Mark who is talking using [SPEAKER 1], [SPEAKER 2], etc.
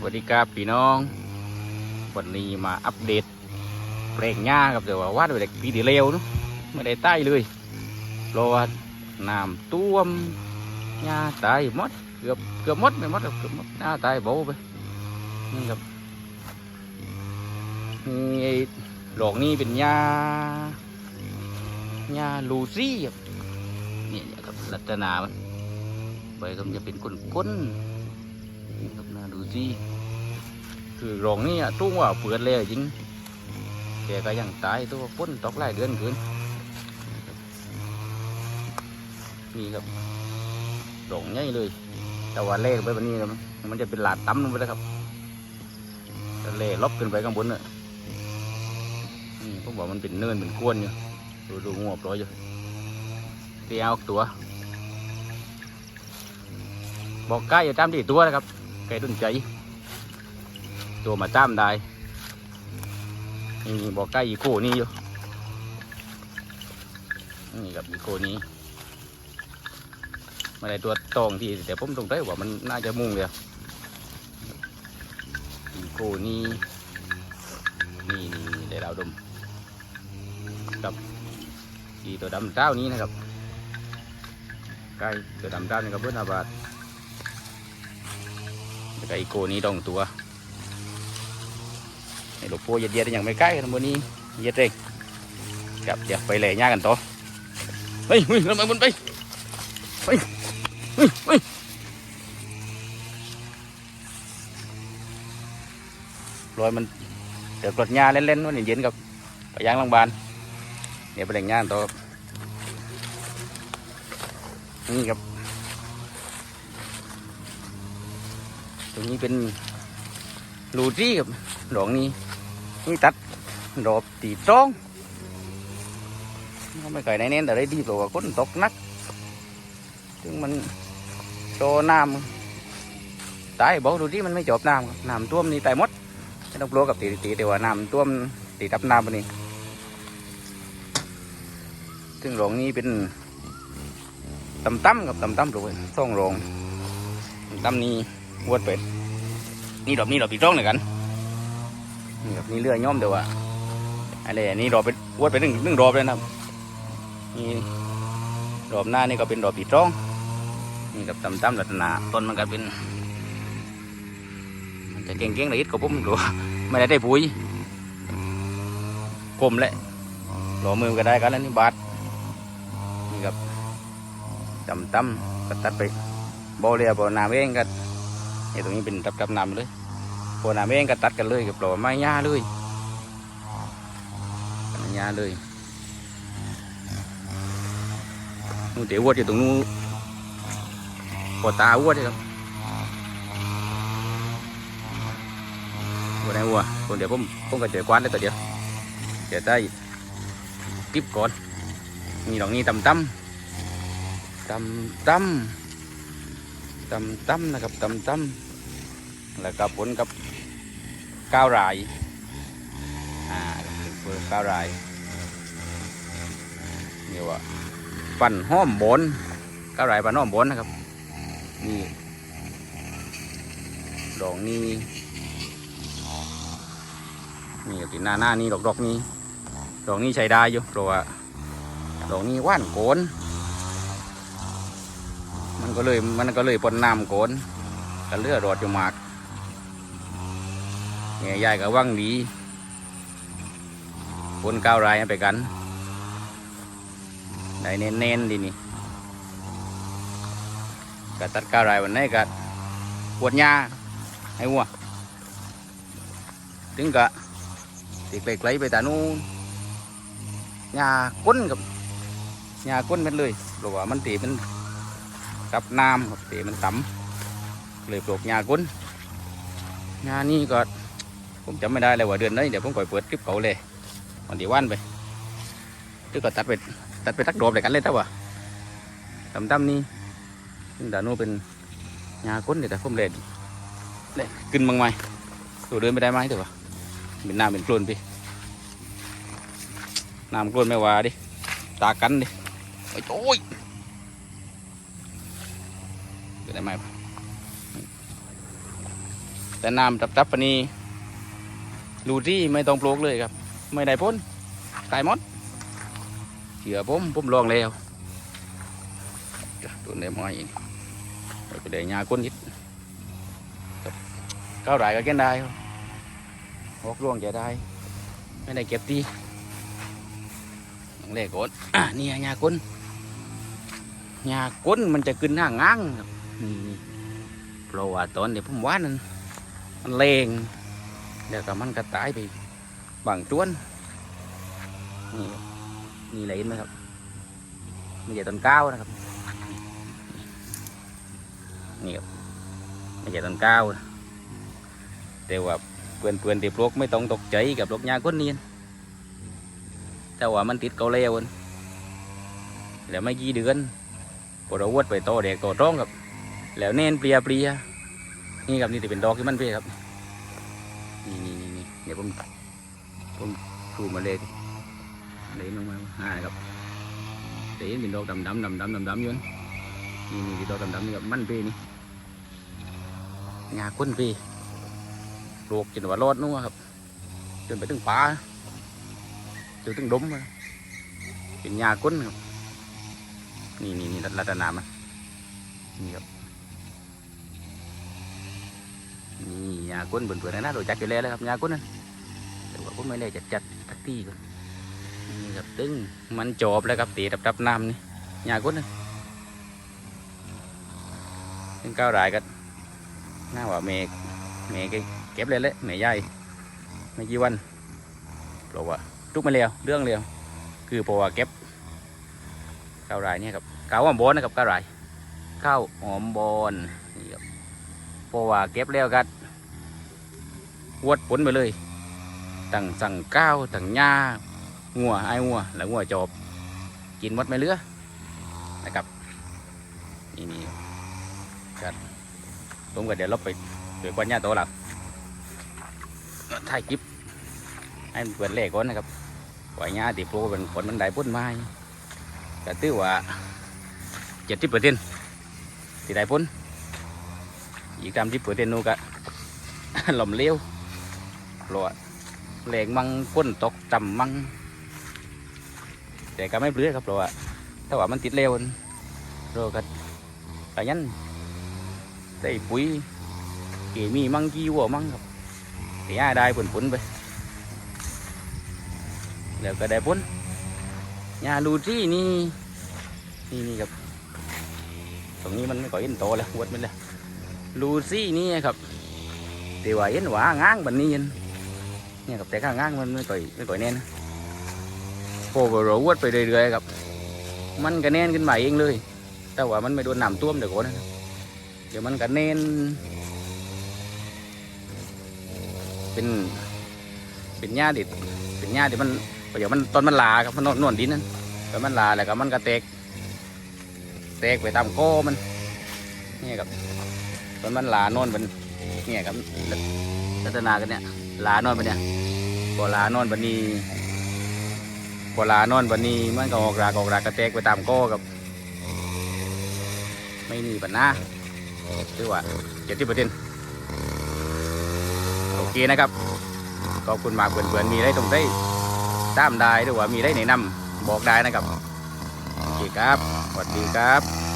[SPEAKER 1] สวัสดีครับพี่น้อง วันนี้มาอัปเดตแปลงหญ้าครับแต่ว่าว่าด้วยเด็กปีที่เร็วเนอะไม่ได้ใต้เลยเพราะว่าน้ำท่วมหญ้าตายหมดเกือบเกือบหมดไม่หมดหรอกเกือบหมดหญ้าตายโบไปนี่ครับนี่ไอ้ดอกนี้เป็นหญ้าหญ้าลูซี่ครับนี่ครับลักษณะมันใบก็มันจะเป็นก้นๆ นี่ครับน่าดูสิคือรองนี่อะตุ้งว่าเปิดเลยจริงแกก็ยังตายตัวพ้นตกหลายเดือนเกินนี่ครับรองใหญ่เลย แต่ว่าเล่ไปแบบนี้นะมันจะเป็นหลาดตั้มลงไปแล้วครับเล่ลบขึ้นไปข้างบนน่ะนี่ผมบอกมันเป็นเนินเป็นกวนอยู่ดูดูงวบร้อยอยู่เตียเอาตัว บอกใกล้อย่าตามที่ตัวนะครับ ไก่ต้นใจ ตัวมาจ้ามได้นี่บอกใกล้อีโก้นี่อยู่นี่กับอีโก้นี้มาได้ตัวตองที่แต่ผมตรงได้ว่ามันน่าจะมุ่งเลยอีโก้นี้นี่นี่นี่ได้ดาวดมกับอีตัวดำเจ้านี้นะครับใกล้ตัวดำเจ้านี่ก็เพื่อนอาบาท แล้วก็อีโกนี้ดองตัวไอ้ลูกปูเย็ดๆยังไม่ใกล้กันบนนี้เย็ดเองกับเดี๋ยวไปแหล่ย่ากันต่อเฮ้ยเฮ้ยลงมาบนไปเฮ้ยเฮ้ยเฮ้ยรอยมันเดี๋ยวกรดหญ้าเล่นๆวันเย็นๆกับไปย่างโรงพยาบาลเดี๋ยวไปแหล่ย่ากันต่อครับนี่ครับ ตรงนี้เป็นรูที่ครับดอกนี้นี่ตัดดอกตีตรงไม่เคยได้เน้นแต่ได้ดีกว่าคนตกนักถึงมันโตน้ำตายบอกดูที่มันไม่จบน้ำน้ำท่วมนี่ตายหมดไม่ต้องกลัวกับตีตีแต่ว่าน้ำท่วมตีทับน้ำปนี่ซึ่งโรงนี้เป็นตำตั้มกับตำตั้มถูกไหมสองโรงตำนี่ วดเป็ดนี่ดอกนี่ดอกปีจ้องเหมือนกันนี่ดอกนี่เลื่อยย่อมเดียวอะอะไรอันนี้ดอกเป็นวดเป็นหนึ่งหนึ่งดอกเลยนะนี่ดอกหน้านี่ก็เป็นดอกปีจ้องนี่กับตำตำลักษณะต้นมันก็เป็นมันจะเก่งๆเลยอิดก็ผมดูไม่ได้ได้ปุ๋ยกลมแหละหล่อมือก็ได้กันแล้วนี่บาทนี่กับตำตำก็ตัดไปโบเรียโบนาเองก็นี่ ตรงนี้เป็นตับตับน้ำเลยพอน้ำเองก็ตัดกันเลยกับปล่อยไม้หญ้าเลยไม้หญ้าเลยนู่นเดี๋ยววัวอยู่ตรงนู้นปอตาวัวใช่ครับวัวไหนวัวคนเดี๋ยวผมผมก็เจอกวานได้ตัวเดียวเดี๋ยวได้กิ๊บก่อนมีดอกนี้ตำตำตำตำตำตำนะครับตำตำ แล้วก็ผลกับก้าวรายอ่าเปิดก้าวรายนี่ว่าปั่นห้อมบนก้าวรายปั่นห้อมบนนะครับนี่ดอกนี้นี่กับติหน้าหน้านี่ดอกดอกนี้ดอกนี้ใช้ได้อยู่เพราะว่าดอกนี้ว่านโกนมันก็เลยมันก็เลยปนน้ำโกนกันเลือดรอดอยู่มาก แง่ยายก็ว่างดีปนก้าวรายไปกัน ได้เน้นๆดีนี่ก็ตัดก้าวรายวันนี้ก็ปวดหญ้าให้วัวถึงกะติดไกลๆไปตานู้นหญ้าก้นกับหญ้าก้นเป็นเลยเพราะว่ามันตีมันกับน้ำครับตีมันต่ำเลยปลูกหญ้ากุ้นหญ้านี่ก็ ผมจำไม่ได้เลยว่าเดือนไหนเดี๋ยวผมก่อยเปิดคลิปเก่าเลยวันเดียววันไปที่ก็ตัดไปตัดไปตักดอกเลยกันเลยแต่ว่าต่ำนี่ซึ่งดานูเป็นหญ้าก้นเดี๋ยวแต่ผมเล่นเลยขึ้นบางไหมตัวเดินไปได้ไหมเดี๋ยวว่าเป็นน้ำเป็นโคลนไปน้ำโคลนไม่ว่าดิตากันดิโอ้ยเกิดอะไรไหมแต่น้ำตับๆปานนี้ รูที่ไม่ต้องปลูกเลยครับ ไม่ได้พ้นตายมดเชื่อผมผมลองแล้วตัวเนี้ยมาอีกไปได้ยาก้นนิดก้าวไรก็แก่นได้ครับออกร่วงจะได้ ไม่ได้เก็บตีเล่ก่อนอะนี่ยาก้นยาก้นมันจะขึ้นหน้าง้างนี่เพราะว่าตอนเดี๋ยวผมว่านั้นมันเลง เดี๋ยวก็มันก็ตายไปบางจ้วนนี่นี่เลยนไหมครับไม่ใช่ต้นก้าวนะครับนี่ครับไม่ใช่ต้นก้าวแต่ว่าเพื่อนเพื่อนๆที่ปลูกไม่ต้องตกใจกับลูกยาก้นนียนแต่ว่ามันติดเกาเลวนแล้วไม่กี่เดือนพอเรวดไปโตเด็กโตร้องครับ แล้วเน้นเปลียเปลียนี่ครับนี่จะเป็นดอกที่มันเปลียครับ นี่นี่นี่เดี๋ยวผมผมถูมาเลยเดี๋ยวลงมาอ่าครับเดี๋ยวเป็นดอกดำดำดำดำดำดำอยู่นี่นี่ดอกดำดำนี่ครับมันเปนี่งาก้นเปลีปลูกจนว่ารอดนู่นครับจนไปถึงป่าจนถึงดมเป็นยาก้นครับนี่นี่นี่รัตนามันนี่ครับ นี่ยาก้นเบื่อๆนะนะเราจัดอยู่แล้วครับยาก้นนั่นแต่ว่าผมไม่ได้จัดจัดทักทีก่อนนี่ครับตึงมันจบแล้วครับตีดับดับน้ำนี่ยาก้นนั่นเป็นก้าวรายกันน่าว่าเมฆเมฆเก็บเลยเลยเมฆใหญ่ไม่กี่วันเพราะว่าทุกมาแล้วเรื่องเร็วคือเพราะว่าเก็บก้าวรายเนี่ยครับก้าวหอมบอนนะครับก้าวรายข้าวหอมบอนนี่ครับ เพราะว่าเก็บแล้วก็วดผลไปเลยตั้งสั่งก้าวตั้งหญ้างัวไอ้งัวแล้วงัวจอบ กินหมดไม่เหลือนะครับนี่นี่กัดผมก็เดี๋ยวลบไปเดี๋ยวกวนหญ้าโตแล้วถ่ายคลิปให้มันเปิดเลขก่อนนะครับปล่อยหญ้าตีปลูกเป็นผลมันได้พ้นไม้ก็ถือว่าเจ็ดสิบเปอร์เซ็นต์ที่ได้พ้น อีกตามที่เปิดเตนูกะหล่อมเลี้ยวหลอดแหลงมังก้นตกจำมังแต่ก็ไม่เปลือยครับเพราะว่าถ้าว่ามันติดเร็วเราก็ขยันใส่ปุ๋ยเกมีมังกี้วัวมังครับเสียได้ผลผลไปแล้วก็ได้ผลยาลูซี่นี่นี่นี่ครับตรงนี้มันไม่ก่อยเห็นโตแล้ววัดมันเลย ลูซี่นี่ครับแต่ว่าเห็นหวาง้างแบบนี้ยันเนี่ยครับแต่ข้างง้างมันไม่ก่อยไม่ก่อยแน่นนะพอเราวดไปเรื่อยๆครับ มันก็แน่นขึ้นมาเองเลย แต่ว่ามันไม่โดนน้ำท่วมเดี๋ยวก่อนนะเดี๋ยวมันก็แน่น เป็นเป็นหญ้าดิบเป็นหญ้าที่มันเดี๋ยวมันตอนมันลาครับมันนวลดินนั่นตอนมันลาแล้วก็มันก็แตกแตกไปตามโก้มันนี่ครับ ตอนมันหลานอนมันเนี่ยครับพัฒนากันเนี่ยหลานอนมันเนี่ยพอหลานอนบันนี้พอหลานอนบันนี้มันก็ออกรากออกรากกระแตกไปตามก้อกับ ไม่มีปัญหาถือว่าเจ็ดสิบเปอร์เซ็นต์โอเคนะครับขอบคุณมากเพื่อนๆมีอะไรตรงได้ตามได้หรือว่ามีอะไรแนะนำบอกได้นะครับโอเคครับสวัสดีครับ